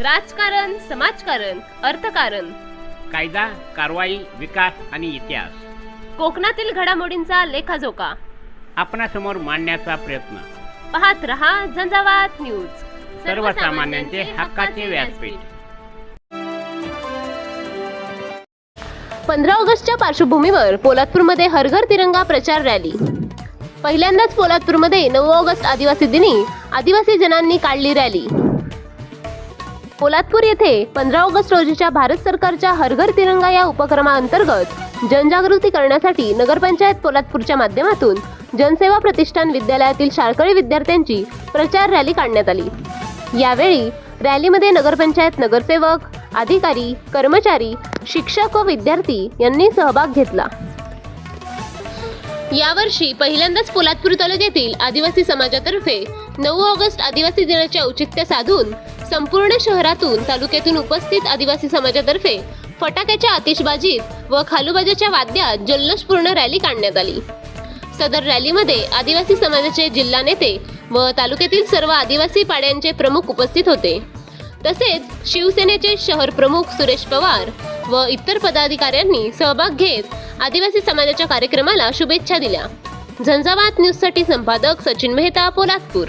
राजकारण समाजकारण अर्थकारण. कायदा कारवाई विकास आणि इतिहास. कोकणातील घडामोडींचा लेखाजोखा. आपणासमोर मांडण्याचा प्रयत्न. पाहत रहा झंझावात न्यूज. सर्वसामान्यांचे हक्काचे व्यासपीठ. पंधरा ऑगस्टच्या पार्श्वभूमीवर पोलादपूरमध्ये हरघर तिरंगा प्रचार रॅली. पहिल्यांदाच पोलादपूरमध्ये नऊ ऑगस्ट आदिवासी दिनी आदिवासी जनांनी काढली रॅली. पोलादपूर येथे पंधरा ऑगस्ट रोजीच्या भारत सरकारच्या हरघर तिरंगा या उपक्रमाअंतर्गत जनजागृती करण्यासाठी नगरपंचायत पोलादपूरच्या माध्यमातून जनसेवा प्रतिष्ठान विद्यालयातील शाळकरी विद्यार्थ्यांची प्रचार रॅली काढण्यात आली. यावेळी रॅलीमध्ये नगरपंचायत नगरसेवक अधिकारी कर्मचारी शिक्षक व विद्यार्थी यांनी सहभाग घेतला. यावर्षी पहिल्यांदाच पोलादपूर तालुक्यातील आदिवासी समाजातर्फे नऊ ऑगस्ट आदिवासी दिनाचे औचित्य साधून संपूर्ण शहरातून तालुक्यातून उपस्थित आदिवासी समाजातर्फे फटाक्याच्या आतिषबाजीत व खालूबाजाच्या वाद्यात जल्लोषपूर्ण रॅली काढण्यात आली. सदर रॅलीमध्ये आदिवासी समाजाचे जिल्हा नेते व तालुक्यातील सर्व आदिवासी पाड्यांचे प्रमुख उपस्थित होते. तसेच शिवसेनेचे शहर प्रमुख सुरेश पवार व इतर पदाधिकाऱ्यांनी सहभाग घेत आदिवासी समाजाच्या कार्यक्रमाला शुभेच्छा दिल्या. झंझावात न्यूजसाठी संपादक सचिन मेहता पोलादपूर.